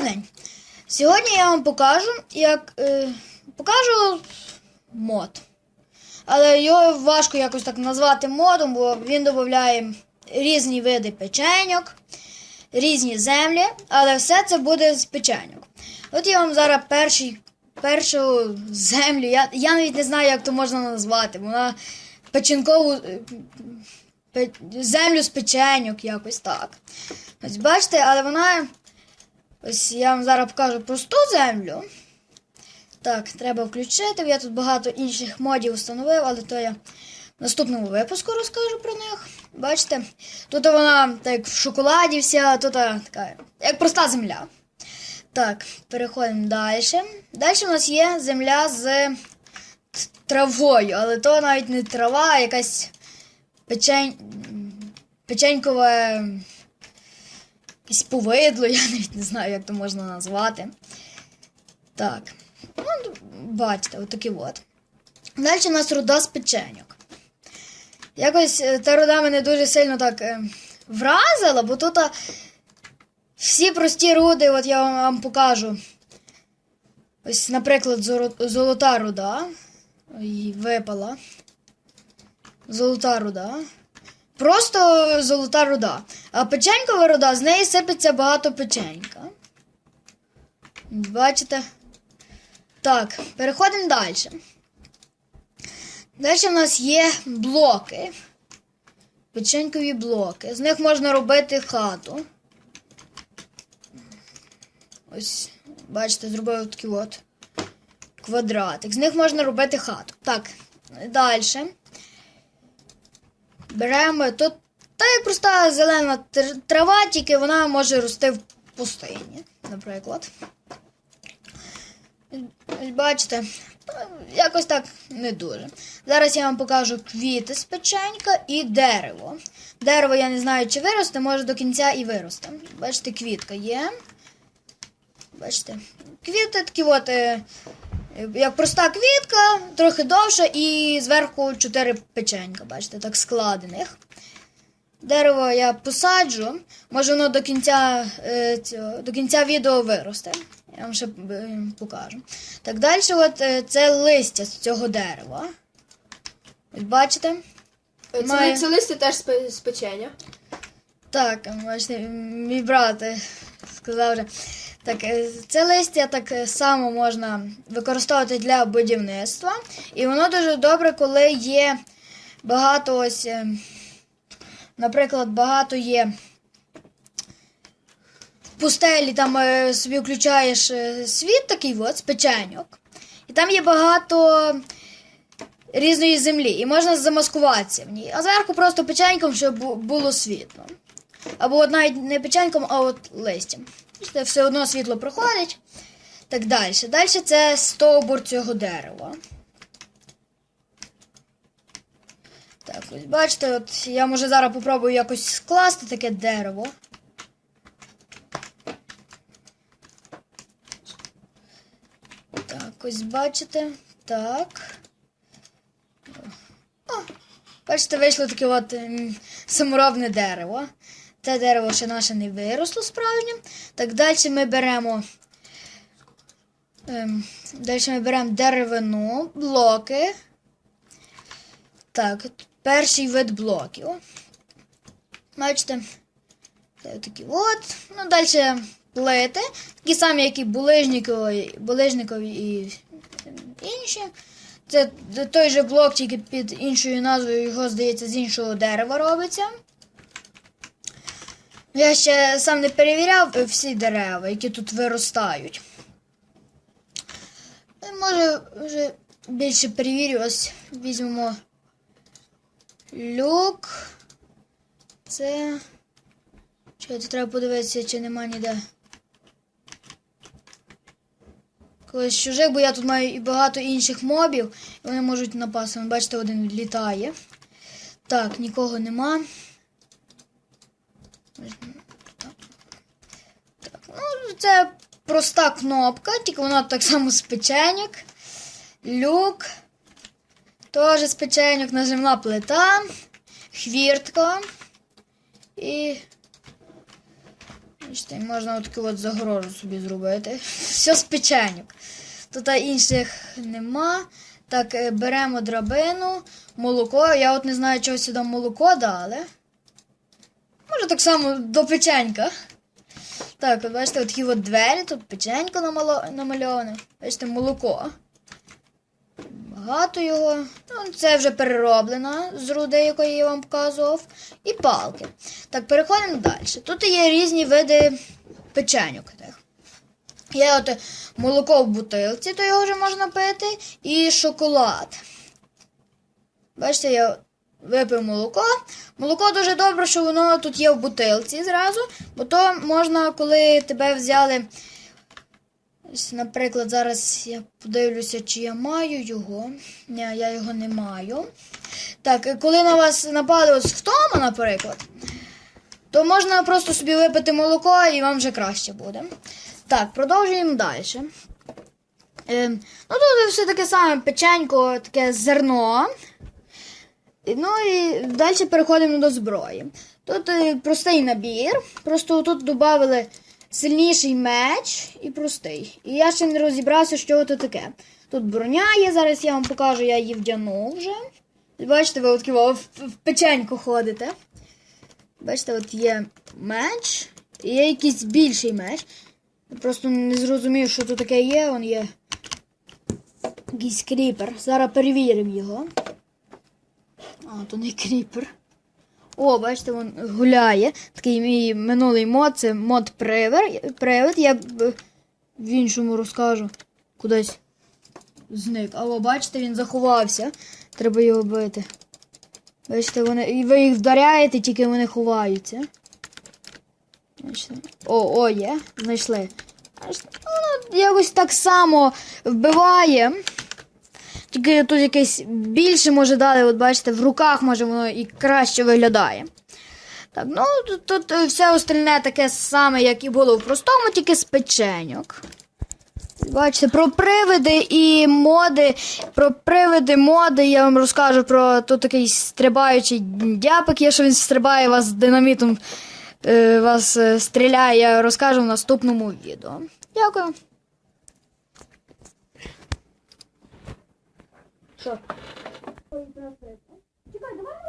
Добрий день! Сьогодні я вам покажу, як е, покажу мод. Але його важко якось так назвати модом, бо він додає різні види печеньок, різні землі, але все це буде з печеньок. От я вам зараз перший, першу землю, я, я навіть не знаю, як то можна назвати. Вона печінкову е, землю з печеньок, якось так. Ось бачите, але вона. Ось я вам зараз покажу просту землю. Так, треба включити. Я тут багато інших модів встановив, але то я в наступному випуску розкажу про них. Бачите? Тут вона так в шоколаді вся, тут така, як проста земля. Так, переходимо далі. Далі у нас є земля з травою, але то навіть не трава, а якась печень... печенькова якесь повидло, я навіть не знаю, як то можна назвати. Так. Ну, бачите, отакі от. Далі у нас руда з печеньок. Якось е, та руда мене дуже сильно так е, вразила, бо тут всі прості руди, от я вам, покажу. Ось, наприклад, золота руда. Ой, випала. Золота руда. Просто золота руда. А печенькова руда, з неї сипеться багато печенька. Бачите? Так, переходимо далі. Далі в нас є блоки. Печенькові блоки. З них можна робити хату. Ось, бачите, зробив такий от квадратик. З них можна робити хату. Так, далі. Беремо тут. Та як проста зелена трава, тільки вона може рости в пустині, наприклад. Бачите, якось так не дуже. Зараз я вам покажу квіти з печенька і дерево. Дерево я не знаю, чи виросте, може до кінця і виросте. Бачите, квітка є. Бачите, квіти такі от, е, як проста квітка, трохи довша, і зверху чотири печенька, бачите, так складених. Дерево я посаджу, може воно до кінця, е, цього, до кінця відео виросте. Я вам ще е, покажу. Так, далі от, е, це листя з цього дерева. Ось бачите? Це, Має- це листя теж з печення. Так, бачите, мій брат сказав вже. Так, е, це листя так е, само можна використовувати для будівництва. І воно дуже добре, коли є багато ось, е, наприклад, багато є пустелі, там собі включаєш світ такий от, з печеньок. І там є багато різної землі, і можна замаскуватися в ній. А зверху просто печеньком, щоб було світло. Або навіть не печеньком, а от листям. Бачите, все одно світло проходить. Так далі. Далі це стовбур цього дерева. Так, ось бачите, от я може зараз попробую якось скласти таке дерево. Так, ось бачите. Так. О, бачите, вийшло таке от саморобне дерево. Це дерево ще наше не виросло справжнє. Так, далі ми беремо. Ем, далі ми беремо деревину, блоки. Так, перший вид блоків. Бачите? Це такі от. Ну, далі плити. Такі самі, як і булижникові, і інші. Це той же блок, тільки під іншою назвою, його, здається, з іншого дерева робиться. Я ще сам не перевіряв е, всі дерева, які тут виростають. Е, Може, вже більше перевірю. Ось візьмемо люк. Це. Чекайте, треба подивитися, чи нема ніде. Колись чужих, бо я тут маю і багато інших мобів, і вони можуть напасти. Бачите, один літає. Так, нікого нема. Так, ну, це проста кнопка, тільки вона так само з печеньок. Люк. Теж з печеньок, нажимна плита, хвіртка. І. Можна отаку от загорожу собі зробити. Все з печеньок. Тут інших нема. Так, е, беремо драбину, молоко. Я от не знаю, чого сюди молоко дали. Може так само до печенька. Так, от бачите, от от двері, тут печенько намальоване. Бачите, молоко. Багато його. Ну, це вже перероблено з руди, якої я вам показував. І палки. Так, переходимо далі. Тут є різні види печеньок. Є от молоко в бутилці, то його вже можна пити, і шоколад. Бачите, я випив молоко. Молоко дуже добре, що воно тут є в бутилці зразу, бо то можна, коли тебе взяли. Наприклад, зараз я подивлюся, чи я маю його. Ні, я його не маю. Так, коли на вас напали ось втома, наприклад, то можна просто собі випити молоко і вам вже краще буде. Так, продовжуємо далі. Е, ну, тут все таке саме печенько, таке зерно. Ну і далі переходимо до зброї. Тут е, простий набір, просто тут додали сильніший меч і простий. І я ще не розібрався, що це таке. Тут броня є, зараз я вам покажу, я її вдягнув вже. Бачите, ви от ківо, в, в печеньку ходите. Бачите, от є меч, і є якийсь більший меч. Просто не зрозумів, що тут таке є, он є. Якийсь кріпер. Зараз перевіримо його. А, то не кріпер. О, бачите, він гуляє. Такий мій минулий мод, це мод привид. Я в іншому розкажу. Кудись зник. А бачите, він заховався. Треба його бити. Бачите, вони. І ви їх вдаряєте, тільки вони ховаються. Бачите? О, о, є. Знайшли. Воно якось так само вбиває. Тільки тут якесь більше може дати, от бачите, в руках може воно і краще виглядає. Так, ну тут, тут все остальне таке саме, як і було в простому, тільки з печеньок. Бачите, про привиди і моди. Про привиди, моди я вам розкажу про тут такий стрибаючий дяпик є, що він стрибає вас динамітом, е, вас е, стріляє, я розкажу в наступному відео. Дякую. Що? Чекай, давай